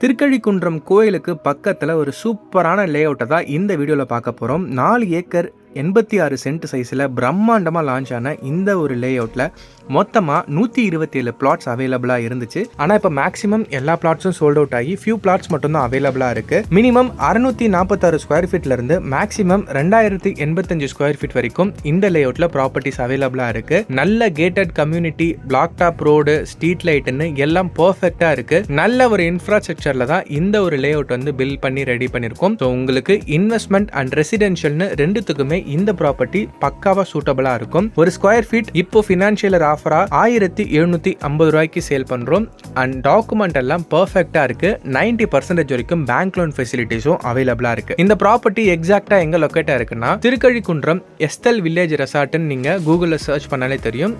திருக்கழிக்குன்றம் கோயிலுக்கு பக்கத்தில் ஒரு சூப்பரான லே அவுட்டை தான் இந்த வீடியோவில் பார்க்க போகிறோம் நாலு ஏக்கர் எண்பத்தி ஆறு சென்ட் சைஸில் பிரம்மாண்டமாக லான்ச் ஆன இந்த ஒரு லே அவுட்டில் மொத்தமாக நூற்றி இருபத்தி ஏழு பிளாட்ஸ் அவைலபிளாக இருந்துச்சு. ஆனால் இப்போ மேக்ஸிமம் எல்லா பிளாட்ஸும் சோல்ட் அவுட் ஆகி ஃபியூ பிளாட்ஸ் மட்டும்தான் அவைலபிளாக இருக்குது மினிமம் அறுநூற்றி நாற்பத்தாறு ஸ்கொயர் ஃபீட்லேருந்து மேக்ஸிமம் ரெண்டாயிரத்தி எண்பத்தஞ்சு ஸ்கொயர் ஃபீட் வரைக்கும் இந்த லே அவுட்டில் ப்ராப்பர்ட்டிஸ் அவைலபிளாக இருக்குது நல்ல gated community block top road street லைட்டுன்னு எல்லாம் பர்ஃபெக்டாக இருக்குது நல்ல ஒரு இன்ஃப்ராஸ்ட்ரக்சரில் தான் இந்த ஒரு லே அவுட் வந்து பில் பண்ணி ரெடி பண்ணியிருக்கோம் ஸோ உங்களுக்கு இன்வெஸ்ட்மெண்ட் அண்ட் ரெசிடென்ஷியல்னு ரெண்டுத்துக்குமே இந்த ப்ராப்பர்ட்டி பக்காவாக சூட்டபிளாக இருக்கும். ஒரு ஸ்கொயர் ஃபீட் இப்போ ஃபினான்ஷியல் ஆஃபராக ஆயிரத்தி எழுநூற்றி ஐம்பது ரூபாய்க்கு சேல் பண்ணுறோம் அண்ட் டாக்குமெண்ட் எல்லாம் பர்ஃபெக்டாக இருக்குது நைன்டி பர்சன்டேஜ் வரைக்கும் பேங்க் லோன் ஃபெசிலிட்டிஸும் அவைலபிளாக இருக்குது இந்த ப்ராப்பர்ட்டி எக்ஸாக்டாக எங்கே லொக்கேட்டாக இருக்குன்னா திருக்கழிக்குன்றம் எஸ்தல் வில்லேஜ் ரெசார்ட்னு நீங்கள் கூகுளில் சர்ச் பண்ணாலே தெரியும்.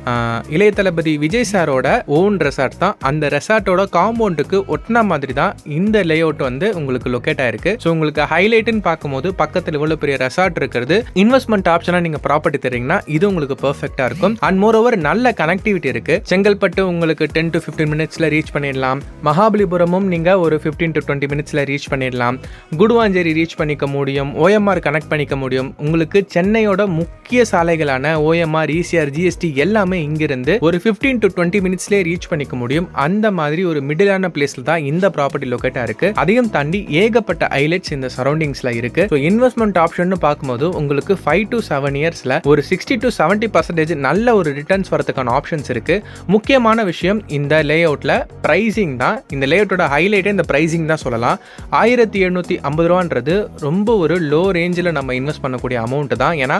இளைய தளபதி விஜய் சாரோட ஓன் ரெசார்ட் தான். அந்த ரெசார்ட்டோட காம்பவுண்டுக்கு ஒட்டின மாதிரி தான் இந்த லே அவுட் வந்து உங்களுக்கு லொக்கேட் ஆயிருக்கு ஸோ உங்களுக்கு ஹைலைட்னு பார்க்கும்போது பக்கத்தில் இவ்வளோ பெரிய ரெசார்ட் இருக்கிறது. இன்வெஸ்ட்மெண்ட் ஆப்ஷனாக நீங்கள் ப்ராப்பர்ட்டி தெரியுங்கன்னா இது உங்களுக்கு பர்ஃபெக்டாக இருக்கும். அண்ட் மோர் ஓவர் நல்ல கனெக்டிவிட்டி இருக்கு. செங்கல்பட்டு உங்களுக்கு டென் டு ஃபிஃப்டீன் மினிட்ஸில் ரீச் பண்ணிடலாம். மகாபலிபுரமும் நீங்கள் ஒரு ஃபிஃப்டீன் டு டுவெண்ட்டி மினிட்ஸில் ரீச் பண்ணிடலாம். குடுவாஞ்சேரி ரீச் பண்ணிக்க முடியும். ஓஎம்ஆர் கனெக்ட் பண்ணிக்க முடியும். உங்களுக்கு சென்னையோட முக்கிய சாலைகளான ஓஎம்ஆர் இசிஆர் ஜிஎஸ்டி எல்லாமே இங்கிருந்து ஒரு ஃபிஃப்டீன் டு டுவெண்ட்டி மினிட்ஸ்லேயே ரீச் பண்ணிக்க முடியும். அந்த மாதிரி ஒரு மிடிலான பிளேஸ்ல தான் இந்த ப்ராப்பர்ட்டி லொக்கேட்டாக இருக்கு. அதையும் தாண்டி ஏகப்பட்ட ஹைலைட்ஸ் இந்த சரௌண்டிங்ஸ்ல இருக்கு. ஸோ இன்வெஸ்ட்மெண்ட் ஆப்ஷன் பார்க்கும்போது உங்களுக்கு ஃபைவ் டு செவன் இயர்ஸ்ல ஒரு சிக்ஸ்டி டு செவன்ட்டி பர்சன்டேஜ் நல்ல ஒரு ரிட்டர்ன்ஸ் வரதுக்கான ஆப்ஷன்ஸ் இருக்குது முக்கியமான விஷயம் இந்த லே அவுட்டில் ப்ரைஸிங் தான். இந்த லே அவுட்டோட ஹைலைட்டே இந்த ப்ரைஸிங் தான் சொல்லலாம். ஆயிரத்தி எழுநூற்றி ஐம்பது ரூபான்றது ரொம்ப ஒரு லோ ரேஞ்சில் நம்ம இன்வெஸ்ட் பண்ணக்கூடிய அமௌண்ட் தான். ஏன்னா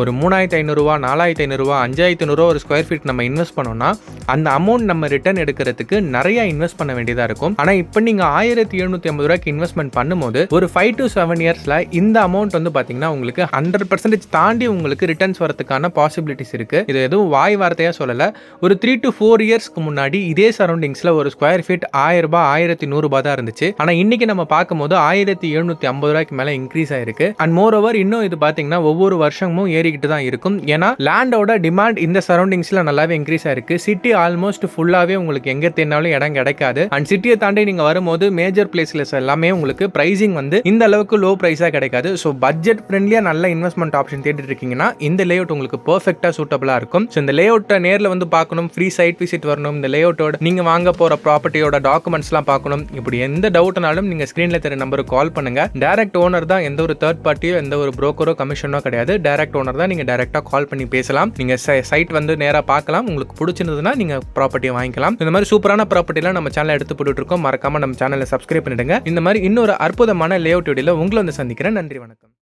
ஒரு மூணாயிரத்தி ஐநூறுரூவா நாலாயிரத்தி ஐநூறுரூவா அஞ்சாயிரத்து ஐநூறுரூவா ஒரு ஸ்கொயர் ஃபீட் நம்ம இன்வெஸ்ட் பண்ணோம்னா அந்த அமௌண்ட் நம்ம ரிட்டர்ன் எடுக்கிறதுக்கு நிறைய இன்வெஸ்ட் பண்ண வேண்டியதாக இருக்கும். ஆனால் இப்போ நீங்கள் ஆயிரத்தி எழுநூற்றி ஐம்பது ரூபாய்க்கு இன்வெஸ்ட்மெண்ட் பண்ணும்போது ஒரு ஃபைவ் டு செவன் இயர்ஸில் இந்த அமௌண்ட் வந்து பார்த்தீங்கன்னா உங்களுக்கு ஹண்ட்ரட் பர்சன்டேஜ் தாண்டி உங்களுக்கு ரிட்டர்ன்ஸ் வரதுக்கான பாசிபிலிட்டிஸ் இருக்குது இது எதுவும் வாய் வார்த்தையாக சொல்லலை. ஒரு த்ரீ டு ஃபோர் இயர்ஸ்க்கு முன்னாடி இதே சரௌண்டிங்ஸில் ஒரு ஸ்கொயர் ஃபீட் ஆயிரம் ரூபாய் ஆயிரத்தி நூறுரூபா தான் இருந்துச்சு. ஆனால் இன்னைக்கு நம்ம பார்க்கும்போது ஆயிரத்தி எழுநூற்றி ஐம்பது ரூபாய்க்கு மேலே இன்க்ரீஸ் ஆயிருக்கு. அண்ட் மோர் ஓவர் இன்னும் இது பார்த்தீங்கன்னா ஒவ்வொரு வருஷமும் ஏறிக்கிட்டு தான் இருக்கும். ஏன்னா லேண்டோட டிமாண்ட் இந்த சரௌண்டிங்ஸில் நல்லாவே இன்க்ரீஸ் ஆயிருக்கு. சிட்டி ஆல்மோஸ்ட் ஃபுல்லாகவே உங்களுக்கு எங்கே தேடினாலும் இடம் கிடைக்காது. அண்ட் சிட்டியை தாண்டி நீங்கள் வரும்போது மேஜர் பிளேஸஸ் எல்லாமே உங்களுக்கு ப்ரைஸிங் வந்து இந்த அளவுக்கு லோ ப்ரைஸாக கிடைக்காது. ஸோ பட்ஜெட் ஃப்ரெண்ட்லியாக நல்ல இன்வெஸ்ட்மெண்ட் ஆப்ஷன் தேடிட்டு இருக்கீங்கன்னா இந்த லே அவுட் உங்களுக்கு பர்ஃபெக்டாக சூட்டபிளாக இருக்கும். ஸோ இந்த லே அவுட்டை நேரில் வந்து பார்க்கணும் ஃப்ரீ சைட் விசிட் வரணும் இந்த லேஅவுட்டோட நீங்கள் வாங்க போகிற ப்ராப்பர்ட்டியோட டாக்குமெண்ட்ஸ்லாம் பார்க்கணும். இப்படி எந்த டவுட்னாலும் நீங்கள் ஸ்க்ரீனில் தெரிய நம்பருக்கு கால் பண்ணுங்க. டேரக்ட் ஓனர் தான் எந்த ஒரு தேர்ட் பார்ட்டியோ எந்த ஒரு ப்ரோக்கரோ கமிஷனோ கிடையாது. டேரக்ட் ஓனர் தான் நீங்கள் டேரெக்டாக கால் பண்ணி பேசலாம். நீங்கள் சைட் வந்து நேராக பார்க்கலாம். உங்களுக்கு பிடிச்சிருந்ததுன்னா நீங்கள் ப்ராப்பர்ட்டியை வாங்கிக்கலாம். இந்த மாதிரி சூப்பரான ப்ராப்பர்ட்டிலாம் நம்ம சேனல் எடுத்து போட்டுட்டு இருக்கோம் மறக்காம நம்ம சேனலை சப்ஸ்கிரைப் பண்ணிடுங்க. இந்த மாதிரி இன்னொரு அற்புதமான லேஅவுட் வீடியோவில் உங்களை வந்து சந்திக்கிறேன். நன்றி வணக்கம்.